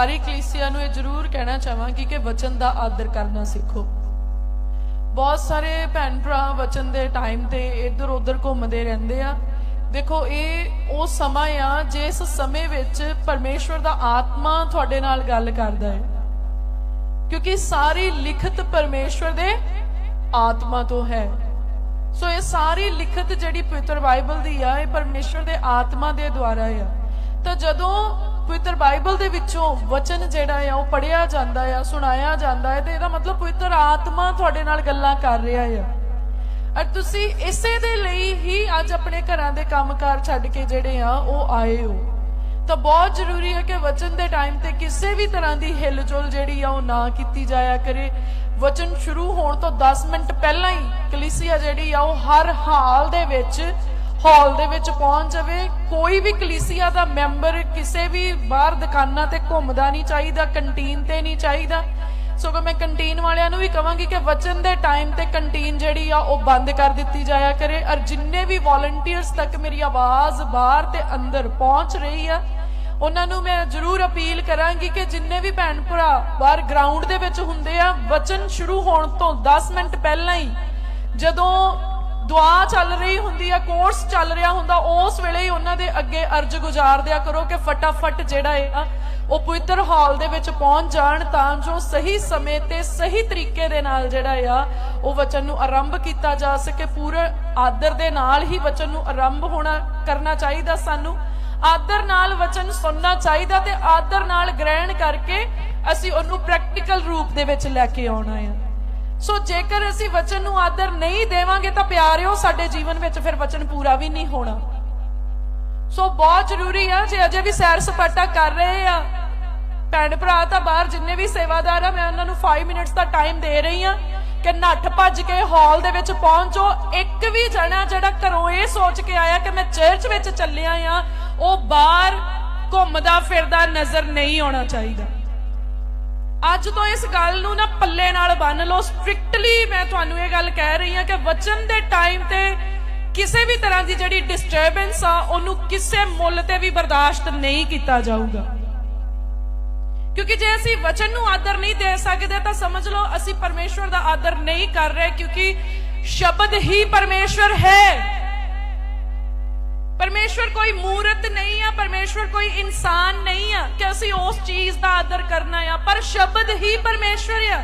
ਸਾਰੀ ਕਲੀਸਿਆ ਨੂੰ ਇਹ ਜ਼ਰੂਰ ਕਹਿਣਾ ਚਾਹਾਂਗੀ ਕਿ ਵਚਨ ਦਾ ਆਦਰ ਕਰਨਾ ਸਿੱਖੋ। ਬਹੁਤ ਸਾਰੇ ਭੈਣ ਭਰਾ ਵਚਨ ਦੇ ਟਾਈਮ ਤੇ ਇੱਧਰ ਉੱਧਰ ਘੁੰਮਦੇ ਰਹਿੰਦੇ ਆ। ਦੇਖੋ, ਇਹ ਉਹ ਸਮਾਂ ਆ ਜਿਸ ਸਮੇਂ ਵਿੱਚ ਪਰਮੇਸ਼ਵਰ ਦਾ ਆਤਮਾ ਤੁਹਾਡੇ ਨਾਲ ਗੱਲ ਕਰਦਾ ਹੈ। ਕਿਉਂਕਿ ਸਾਰੀ ਲਿਖਤ ਪਰਮੇਸ਼ਵਰ ਦੇ ਆਤਮਾ ਤੋਂ ਹੈ। ਸੋ ਇਹ ਸਾਰੀ ਲਿਖਤ ਜਿਹੜੀ ਪਵਿੱਤਰ ਬਾਈਬਲ ਦੀ ਆ, ਇਹ ਪਰਮੇਸ਼ਵਰ ਦੇ ਆਤਮਾ ਦੇ ਦੁਆਰਾ ਆ। ਤਾਂ ਜਦੋਂ ਪਵਿੱਤਰ ਬਾਈਬਲ ਦੇ ਵਿੱਚੋਂ ਵਚਨ ਜਿਹੜਾ ਆ, ਉਹ ਪੜਿਆ ਜਾਂਦਾ ਆ, ਸੁਣਾਇਆ ਜਾਂਦਾ ਹੈ ਤੇ ਇਹਦਾ ਮਤਲਬ ਪਵਿੱਤਰ ਆਤਮਾ ਤੁਹਾਡੇ ਨਾਲ ਗੱਲਾਂ ਕਰ ਰਿਹਾ ਆ। ਅਰ ਤੁਸੀਂ ਇਸੇ ਦੇ ਲਈ ਹੀ ਅੱਜ ਆਪਣੇ ਘਰਾਂ ਦੇ ਕੰਮਕਾਰ ਛੱਡ ਕੇ ਜਿਹੜੇ ਆ, ਉਹ ਆਏ ਹੋ। ਤਾਂ ਬਹੁਤ ਜ਼ਰੂਰੀ ਹੈ ਕਿ ਵਚਨ ਦੇ ਟਾਈਮ ਤੇ ਕਿਸੇ ਵੀ ਤਰ੍ਹਾਂ ਦੀ ਹਿਲਜੁਲ ਜਿਹੜੀ ਆ, ਉਹ ਨਾ ਕੀਤੀ ਜਾਇਆ ਕਰੇ। ਵਚਨ ਸ਼ੁਰੂ ਹੋਣ ਤੋਂ 10 ਮਿੰਟ ਪਹਿਲਾਂ ਹੀ ਕਲੀਸਿਆ ਜਿਹੜੀ ਆ, ਉਹ ਹਰ ਹਾਲ ਦੇ ਵਿੱਚ ਹਾਲ ਦੇ ਵਿੱਚ ਪਹੁੰਚ ਜਾਵੇ, ਕੋਈ ਵੀ ਕਲੀਸਿਆ ਦਾ ਮੈਂਬਰ ਕਿਸੇ ਵੀ ਬਾਹਰ ਦੁਕਾਨਾਂ ਤੇ ਘੁੰਮਦਾ ਨਹੀਂ ਚਾਹੀਦਾ, ਕੰਟੀਨ ਤੇ ਨਹੀਂ ਚਾਹੀਦਾ। ਸੋ ਮੈਂ ਕੰਟੀਨ ਵਾਲਿਆਂ ਨੂੰ ਵੀ ਕਹਾਂਗੀ ਕਿ ਵਚਨ ਦੇ ਟਾਈਮ ਤੇ ਕੰਟੀਨ ਜਿਹੜੀ ਆ, ਉਹ ਬੰਦ ਕਰ ਦਿੱਤੀ ਜਾਇਆ ਕਰੇ। ਔਰ ਜਿੰਨੇ ਵੀ ਵੋਲੰਟੀਅਰਸ ਤੱਕ ਮੇਰੀ ਆਵਾਜ਼ ਬਾਹਰ ਤੇ ਅੰਦਰ ਪਹੁੰਚ ਰਹੀ ਆ, ਉਹਨਾਂ ਨੂੰ ਮੈਂ ਜ਼ਰੂਰ ਅਪੀਲ ਕਰਾਂਗੀ ਕਿ ਜਿੰਨੇ ਵੀ ਭੈਣ ਭਰਾ ਬਾਹਰ ਗਰਾਊਂਡ ਦੇ ਵਿੱਚ ਹੁੰਦੇ ਆ, ਵਚਨ ਸ਼ੁਰੂ ਹੋਣ ਤੋਂ 10 ਮਿੰਟ ਪਹਿਲਾਂ ਹੀ ਜਦੋਂ ਦੁਆ ਚੱਲ ਰਹੀ ਹੁੰਦੀ ਆ ਕੋਰਸ ਚੱਲ ਰਿਹਾ ਹੁੰਦਾ, ਉਸ ਵੇਲੇ ਹੀ ਉਹਨਾਂ ਦੇ ਅੱਗੇ ਅਰਜ ਗੁਜ਼ਾਰ ਦਿਆ ਕਰੋ ਕਿ ਫਟਾਫਟ ਜਿਹੜਾ ਹੈ ਉਹ ਪਵਿੱਤਰ ਹਾਲ ਦੇ ਵਿੱਚ ਪਹੁੰਚ ਜਾਣ ਤਾਂ ਜੋ ਸਹੀ ਸਮੇਂ ਤੇ ਸਹੀ ਤਰੀਕੇ ਦੇ ਨਾਲ ਜਿਹੜਾ ਆ, ਉਹ ਵਚਨ ਨੂੰ ਆਰੰਭ ਕੀਤਾ ਜਾ ਸਕੇ। ਪੂਰੇ ਆਦਰ ਦੇ ਨਾਲ ਹੀ ਵਚਨ ਨੂੰ ਆਰੰਭ ਹੋਣਾ, ਕਰਨਾ ਚਾਹੀਦਾ ਸਾਨੂੰ। ਆਦਰ ਨਾਲ ਵਚਨ ਸੁਣਨਾ ਚਾਹੀਦਾ ਤੇ ਆਦਰ ਨਾਲ ਗ੍ਰਹਿਣ ਕਰਕੇ ਅਸੀਂ ਉਹਨੂੰ ਪ੍ਰੈਕਟੀਕਲ ਰੂਪ ਦੇ ਵਿੱਚ ਲੈ ਕੇ ਆਉਣਾ ਆ। ਸੋ ਜੇਕਰ ਅਸੀਂ ਵਚਨ ਨੂੰ ਆਦਰ ਨਹੀਂ ਦੇਵਾਂਗੇ ਤਾਂ ਪਿਆਰਿਓ, ਸਾਡੇ ਜੀਵਨ ਵਿੱਚ ਫਿਰ ਵਚਨ ਪੂਰਾ ਵੀ ਨਹੀਂ ਹੋਣਾ। ਸੋ ਬਹੁਤ ਜ਼ਰੂਰੀ ਆ, ਜੇ ਅਜੇ ਵੀ ਸੈਰ ਸਪਾਟਾ ਕਰ ਰਹੇ ਆ, ਭੈਣ ਭਰਾ ਤਾਂ ਬਾਹਰ ਜਿੰਨੇ ਵੀ ਸੇਵਾਦਾਰ ਆ, ਮੈਂ ਉਹਨਾਂ ਨੂੰ 5 ਮਿੰਟਸ ਦਾ ਟਾਈਮ ਦੇ ਰਹੀ ਆ ਕਿ ਨੱਠ ਭੱਜ ਕੇ ਹਾਲ ਦੇ ਵਿੱਚ ਪਹੁੰਚੋ। ਇੱਕ ਵੀ ਜਣਾ ਜਿਹੜਾ ਘਰੋਂ ਇਹ ਸੋਚ ਕੇ ਆਇਆ ਕਿ ਮੈਂ ਚਰਚ ਵਿੱਚ ਚੱਲਿਆ ਆ, ਉਹ ਬਾਹਰ ਘੁੰਮਦਾ ਫਿਰਦਾ ਨਜ਼ਰ ਨਹੀਂ ਆਉਣਾ ਚਾਹੀਦਾ। ਅੱਜ ਤੋਂ ਇਸ ਗੱਲ ਨੂੰ ਨਾ ਪੱਲੇ ਨਾਲ ਬੰਨ ਲਓ। ਸਟ੍ਰਿਕਟਲੀ ਮੈਂ ਤੁਹਾਨੂੰ ਇਹ ਗੱਲ ਕਹਿ ਰਹੀ ਹਾਂ ਕਿ ਵਚਨ ਦੇ ਟਾਈਮ ਤੇ ਕਿਸੇ ਵੀ ਤਰ੍ਹਾਂ ਦੀ ਜਿਹੜੀ ਡਿਸਟਰਬੈਂਸ ਆ, ਉਹਨੂੰ ਕਿਸੇ ਮੁੱਲ ਤੇ ਵੀ ਬਰਦਾਸ਼ਤ ਨਹੀਂ ਕੀਤਾ ਜਾਊਗਾ। ਕਿਉਂਕਿ ਜੇ ਅਸੀਂ ਵਚਨ ਨੂੰ ਆਦਰ ਨਹੀਂ ਦੇ ਸਕਦੇ, ਤਾਂ ਸਮਝ ਲਓ ਅਸੀਂ ਪਰਮੇਸ਼ਵਰ ਦਾ ਆਦਰ ਨਹੀਂ ਕਰ ਰਹੇ, ਕਿਉਂਕਿ ਸ਼ਬਦ ਹੀ ਪਰਮੇਸ਼ਵਰ ਹੈ। ਪਰਮੇਸ਼ਵਰ ਕੋਈ ਮੂਰਤ ਨਹੀਂ ਆ, ਪਰਮੇਸ਼ਵਰ ਕੋਈ ਇਨਸਾਨ ਨਹੀਂ ਆ ਕਿ ਅਸੀਂ ਉਸ ਚੀਜ਼ ਦਾ ਆਦਰ ਕਰਨਾ ਆ। ਪਰ ਸ਼ਬਦ ਹੀ ਪਰਮੇਸ਼ਵਰ ਆ।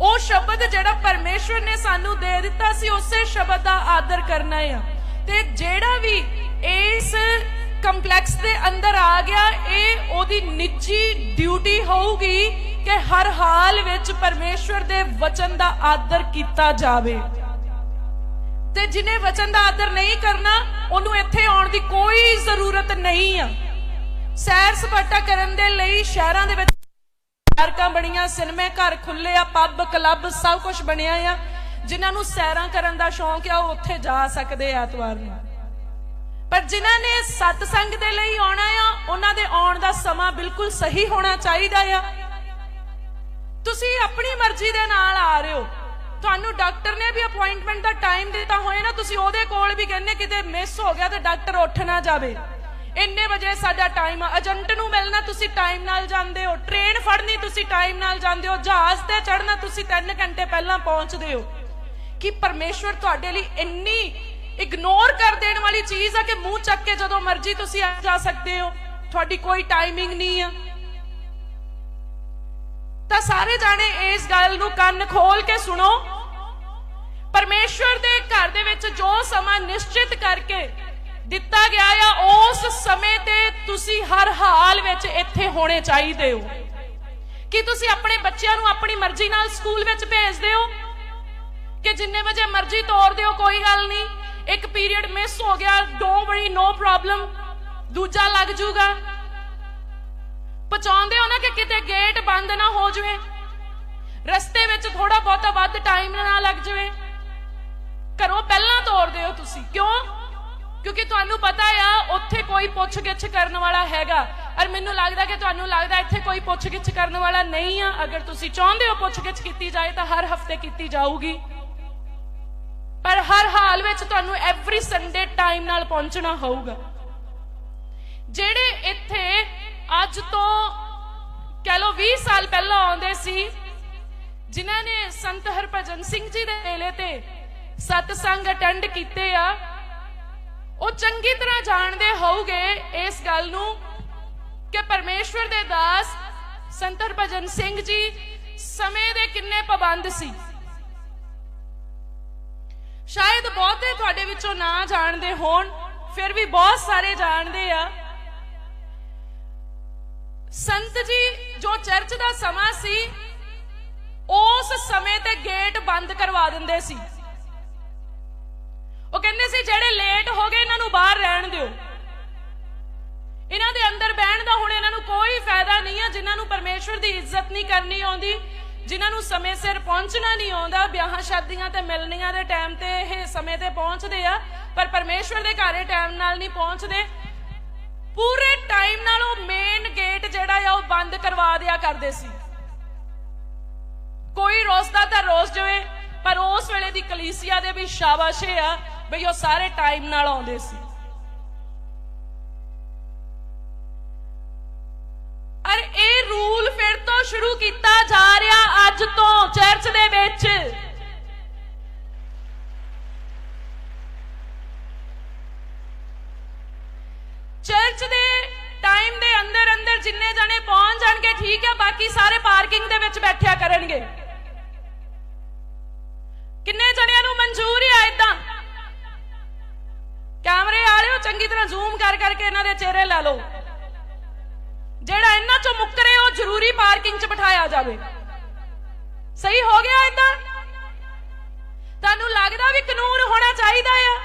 ਉਹ ਸ਼ਬਦ ਜਿਹੜਾ ਪਰਮੇਸ਼ਵਰ ਨੇ ਸਾਨੂੰ ਦੇ ਦਿੱਤਾ ਸੀ, ਉਸੇ ਸ਼ਬਦ ਦਾ ਆਦਰ ਕਰਨਾ ਆ। ਤੇ ਜਿਹੜਾ ਵੀ ਇਸ ਕੰਪਲੈਕਸ ਦੇ ਅੰਦਰ ਆ ਗਿਆ, ਇਹ ਉਹਦੀ ਨਿੱਜੀ ਡਿਊਟੀ ਹੋਊਗੀ ਕਿ ਹਰ ਹਾਲ ਵਿੱਚ ਪਰਮੇਸ਼ਵਰ ਦੇ ਵਚਨ ਦਾ ਆਦਰ ਕੀਤਾ ਜਾਵੇ। ਤੇ ਜਿਨੇ ਵਚਨ ਦਾ ਆਦਰ ਨਹੀਂ ਕਰਨਾ, ਉਹਨੂੰ ਇੱਥੇ ਆਉਣ ਦੀ ਕੋਈ ਜ਼ਰੂਰਤ ਨਹੀਂ ਆ। ਸੈਰ ਸਪਾਟਾ ਕਰਨ ਦੇ ਲਈ ਸ਼ਹਿਰਾਂ ਦੇ ਵਿੱਚ ਪਾਰਕਾਂ ਬਣੀਆਂ, ਸਿਨੇਮੇ ਘਰ ਖੁੱਲੇ ਆ, ਪੱਬ, ਕਲੱਬ ਸਭ ਕੁਝ ਬਣਿਆ ਆ। ਜਿਨ੍ਹਾਂ ਨੂੰ ਸੈਰਾਂ ਕਰਨ ਦਾ ਸ਼ੌਂਕ ਆ, ਉਹ ਉੱਥੇ ਜਾ ਸਕਦੇ ਆ ਐਤਵਾਰ ਨੂੰ। ਪਰ ਜਿਨ੍ਹਾਂ ਨੇ ਸਤਸੰਗ ਦੇ ਲਈ ਆਉਣਾ ਆ, ਉਹਨਾਂ ਦੇ ਆਉਣ ਦਾ ਸਮਾਂ ਬਿਲਕੁਲ ਸਹੀ ਹੋਣਾ ਚਾਹੀਦਾ ਆ। ਤੁਸੀਂ ਆਪਣੀ ਮਰਜ਼ੀ ਦੇ ਨਾਲ ਆ ਰਹੇ ਹੋ। ਤੁਹਾਨੂੰ ਡਾਕਟਰ ਨੇ ਵੀ ਅਪਾਇੰਟਮੈਂਟ ਦਾ ਟਾਈਮ ਦਿੱਤਾ ਹੋਇਆ ਨਾ, ਤੁਸੀਂ ਉਹਦੇ ਕੋਲ ਵੀ ਕਹਿੰਦੇ ਕਿਤੇ ਮਿਸ ਹੋ ਗਿਆ ਤੇ ਡਾਕਟਰ ਉੱਠ ਨਾ ਜਾਵੇ। ਇੰਨੇ ਵਜੇ ਸਾਡਾ ਟਾਈਮ ਆ। ਏਜੰਟ ਨੂੰ ਮਿਲਣਾ, ਤੁਸੀਂ ਟਾਈਮ ਨਾਲ ਜਾਂਦੇ ਹੋ। ਟ੍ਰੇਨ ਫੜਨੀ, ਤੁਸੀਂ ਟਾਈਮ ਨਾਲ ਜਾਂਦੇ ਹੋ। ਜਹਾਜ਼ ਤੇ ਚੜਨਾ ਤੁਸੀਂ 3 ਘੰਟੇ ਪਹਿਲਾਂ ਪਹੁੰਚਦੇ ਹੋ। ਕਿ ਪਰਮੇਸ਼ਵਰ ਤੁਹਾਡੇ ਲਈ ਇੰਨੀ ਇਗਨੋਰ ਕਰ ਦੇਣ ਵਾਲੀ ਚੀਜ਼ ਆ ਕਿ ਮੂੰਹ ਚੱਕ ਕੇ ਜਦੋਂ ਮਰਜ਼ੀ ਤੁਸੀਂ ਆ ਜਾ ਸਕਦੇ ਹੋ? ਤੁਹਾਡੀ ਕੋਈ ਟਾਈਮਿੰਗ ਨਹੀਂ ਆ। ਤਾਂ ਸਾਰੇ ਜਾਣੇ ਇਸ ਗੱਲ ਨੂੰ ਕੰਨ ਖੋਲ ਕੇ ਸੁਣੋ। ਪਰਮੇਸ਼ਵਰ ਦੇ ਘਰ ਦੇ ਵਿੱਚ ਜੋ ਸਮਾਂ ਨਿਸ਼ਚਿਤ ਕਰਕੇ ਦਿੱਤਾ ਗਿਆ ਆ, ਉਸ ਸਮੇਂ ਤੇ ਤੁਸੀਂ ਹਰ ਹਾਲ ਵਿੱਚ ਇੱਥੇ ਹੋਣੇ ਚਾਹੀਦੇ ਹੋ। ਕਿ ਤੁਸੀਂ ਆਪਣੇ ਬੱਚਿਆਂ ਨੂੰ ਆਪਣੀ ਮਰਜ਼ੀ ਨਾਲ ਸਕੂਲ ਵਿੱਚ ਭੇਜਦੇ ਹੋ? ਕਿ ਜਿੰਨੇ ਵਜੇ ਮਰਜ਼ੀ ਤੋਰ ਦਿਓ, ਕੋਈ ਗੱਲ ਨਹੀਂ। ਇੱਕ ਪੀਰੀਅਡ ਮਿਸ ਹੋ ਗਿਆ ਡੋਂਟ ਵਰੀ ਨੋ ਪ੍ਰੋਬਲਮ ਦੂਜਾ ਲੱਗ ਜੂਗਾ। ਪਹੁੰਚਾਉਂਦੇ ਹੋ ਨਾ ਕਿ ਕਿਤੇ ਗੇਟ ਬੰਦ ਨਾ ਹੋ ਜਵੇ। ਰਸਤੇ ਵਿੱਚ ਥੋੜਾ ਬਹੁਤਾ ਵੱਧ ਟਾਈਮ ਨਾ ਲੱਗ ਜਵੇ। ਘਰੋਂ ਪਹਿਲਾਂ ਤੋਰਦੇ ਹੋ ਤੁਸੀਂ। ਕਿਉਂ? ਕਿਉਂਕਿ ਤੁਹਾਨੂੰ ਪਤਾ ਆ, ਉੱਥੇ ਕੋਈ ਪੁੱਛ-ਗਿੱਛ ਕਰਨ ਵਾਲਾ ਹੈਗਾ। ਔਰ ਮੈਨੂੰ ਲੱਗਦਾ ਕਿ ਤੁਹਾਨੂੰ ਲੱਗਦਾ ਇੱਥੇ ਕੋਈ ਪੁੱਛ-ਗਿੱਛ ਕਰਨ ਵਾਲਾ ਨਹੀਂ ਆ। ਅਗਰ ਤੁਸੀਂ ਚਾਹੁੰਦੇ ਹੋ ਪੁੱਛ-ਗਿੱਛ ਕੀਤੀ ਜਾਏ, ਤਾਂ ਹਰ ਹਫ਼ਤੇ ਕੀਤੀ ਜਾਊਗੀ। ਪਰ ਹਰ ਹਾਲ ਵਿੱਚ ਤੁਹਾਨੂੰ ਐਵਰੀ ਸੰਡੇ ਟਾਈਮ ਨਾਲ ਪਹੁੰਚਣਾ ਹੋਊਗਾ। ਜਿਹੜੇ ਇੱਥੇ ਅੱਜ ਤੋਂ, ਕਹਿ ਲੋ 20 ਸਾਲ ਪਹਿਲਾਂ ਆਉਂਦੇ ਸੀ, ਜਿਨ੍ਹਾਂ ਨੇ ਸੰਤ ਹਰਭਜਨ ਸਿੰਘ ਜੀ ਦੇ ਵੇਲੇ ਤੇ ਸਤਸੰਗ ਅਟੈਂਡ ਕੀਤੇ ਆ। ਉਹ ਚੰਗੀ ਤਰ੍ਹਾਂ ਜਾਣਦੇ ਹੋਊਗੇ ਇਸ ਗੱਲ ਨੂੰ ਕਿ ਪਰਮੇਸ਼ਵਰ ਦੇ ਦਾਸ ਸੰਤਰ ਭਜਨ ਸਿੰਘ ਜੀ ਸਮੇਂ ਦੇ ਕਿੰਨੇ ਪਾਬੰਦ ਸੀ। ਸ਼ਾਇਦ ਬਹੁਤੇ ਤੁਹਾਡੇ ਵਿੱਚੋਂ ਨਾ ਜਾਣਦੇ ਹੋਣ, ਫਿਰ ਵੀ ਬਹੁਤ ਸਾਰੇ ਜਾਣਦੇ ਆ। ਸੰਤ ਜੀ, ਜੋ ਚਰਚ ਦਾ ਸਮਾਂ ਸੀ, ਉਸ ਸਮੇਂ ਤੇ ਗੇਟ ਬੰਦ ਕਰਵਾ ਦਿੰਦੇ ਸੀ। ਉਹ ਕਹਿੰਦੇ ਸੀ, ਜਿਹੜੇ ਲੇਟ ਹੋ ਗਏ, ਇਹਨਾਂ ਨੂੰ ਬਾਹਰ ਰਹਿਣ ਦਿਓ। ਇਹਨਾਂ ਦੇ ਅੰਦਰ ਬਹਿਣ ਦਾ ਹੁਣ ਇਹਨਾਂ ਨੂੰ ਕੋਈ ਫਾਇਦਾ ਨਹੀਂ ਹੈ ਜਿਨ੍ਹਾਂ ਨੂੰ ਪਰਮੇਸ਼ਵਰ ਦੀ ਇੱਜ਼ਤ ਨਹੀਂ ਕਰਨੀ ਆਉਂਦੀ, ਜਿਨ੍ਹਾਂ ਨੂੰ ਸਮੇਂ ਸਿਰ ਪਹੁੰਚਣਾ ਨਹੀਂ ਆਉਂਦਾ, ਵਿਆਹਾਂ ਸ਼ਾਦੀਆਂ ਤੇ ਮਿਲਣੀਆਂ ਦੇ ਟਾਈਮ ਤੇ ਇਹ ਸਮੇਂ ਤੇ ਪਹੁੰਚਦੇ ਆ, ਪਰ ਪਰਮੇਸ਼ਵਰ ਦੇ ਘਰ ਟਾਈਮ ਨਾਲ ਨਹੀਂ ਪਹੁੰਚਦੇ। ਪੂਰੇ ਟਾਈਮ ਨਾਲ ਉਹ ਮੇਨ ਗੇਟ ਜਿਹੜਾ ਆ, ਉਹ ਬੰਦ ਕਰਵਾ ਦਿਆ ਕਰਦੇ ਸੀ। ਕੋਈ ਰੋਸਦਾ ਤਾਂ ਰੋਸ ਜਾਵੇ ਪਰ ਉਸ ਵੇਲੇ ਦੀ ਕਲੀਸਿਆ ਦੇ ਵੀ ਸ਼ਾਬਾਸ਼ੇ ਆ ਬਈ ਉਹ ਸਾਰੇ ਟਾਈਮ ਨਾਲ ਆਉਂਦੇ ਸੀ। ਅਰ ਇਹ ਰੂਲ ਫਿਰ ਤੋਂ ਸ਼ੁਰੂ ਕੀਤਾ ਜਾ ਰਿਹਾ ਅੱਜ ਤੋਂ ਚਰਚ ਦੇ ਵਿੱਚ। ਚਰਚ ਦੇ ਟਾਈਮ ਦੇ ਅੰਦਰ ਅੰਦਰ ਜਿੰਨੇ ਜਣੇ ਪਹੁੰਚ ਜਾਣਗੇ, ਠੀਕ ਹੈ ਬਾਕੀ ਸਾਰੇ ਪਾਰਕਿੰਗ ਦੇ ਵਿੱਚ ਬੈਠਿਆ ਕਰਨਗੇ। ਕਿੰਨੇ ਜਣਿਆਂ ਨੂੰ ਮਨਜ਼ੂਰ ਹੈ ਇਦਾਂ ਚੰਗੀ ਤਰ੍ਹਾਂ ਜ਼ੂਮ ਕਰ ਕਰਕੇ ਇਹਨਾਂ ਦੇ ਚਿਹਰੇ ਲੈ ਲਓ। ਜਿਹੜਾ ਇਹਨਾਂ ਚੋਂ ਮੁੱਕਰੇ ਉਹ ਜ਼ਰੂਰੀ ਪਾਰਕਿੰਗ 'ਚ ਬਿਠਾਇਆ ਜਾਵੇ। ਸਹੀ ਹੋ ਗਿਆ ਇਦਾਂ ਤੁਹਾਨੂੰ ਲੱਗਦਾ ਵੀ ਕਾਨੂੰਨ ਹੋਣਾ ਚਾਹੀਦਾ ਆ?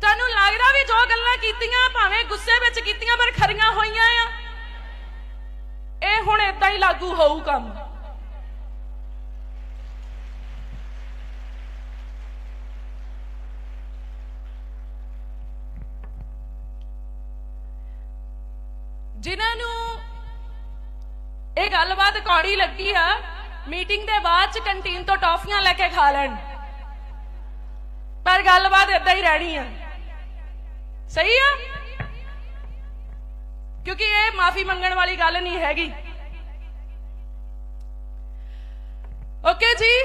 ਤੁਹਾਨੂੰ ਲੱਗਦਾ ਵੀ ਜੋ ਗੱਲਾਂ ਕੀਤੀਆਂ, ਭਾਵੇਂ ਗੁੱਸੇ ਵਿੱਚ ਕੀਤੀਆਂ, ਪਰ ਖਰੀਆਂ ਹੋਈਆਂ ਆ। ਇਹ ਹੁਣ ਇਦਾਂ ਹੀ ਲਾਗੂ ਹੋਊ ਕੰਮ। ਜਿਨ੍ਹਾਂ ਨੂੰ ਇਹ ਗੱਲਬਾਤ ਕੌੜੀ ਲੱਗੀ ਆ, ਮੀਟਿੰਗ ਦੇ ਬਾਅਦ ਚ ਕੰਟੀਨ ਤੋਂ ਟੌਫੀਆਂ ਲੈ ਕੇ ਖਾ ਲੈਣ। ਪਰ ਗੱਲਬਾਤ ਇਦਾਂ ਹੀ ਰਹਿਣੀ ਆ। ਸਹੀ ਆ? ਕਿਉਂਕਿ ਇਹ ਮਾਫੀ ਮੰਗਣ ਵਾਲੀ ਗੱਲ ਨਹੀਂ ਹੈਗੀ। ਓਕੇ ਜੀ?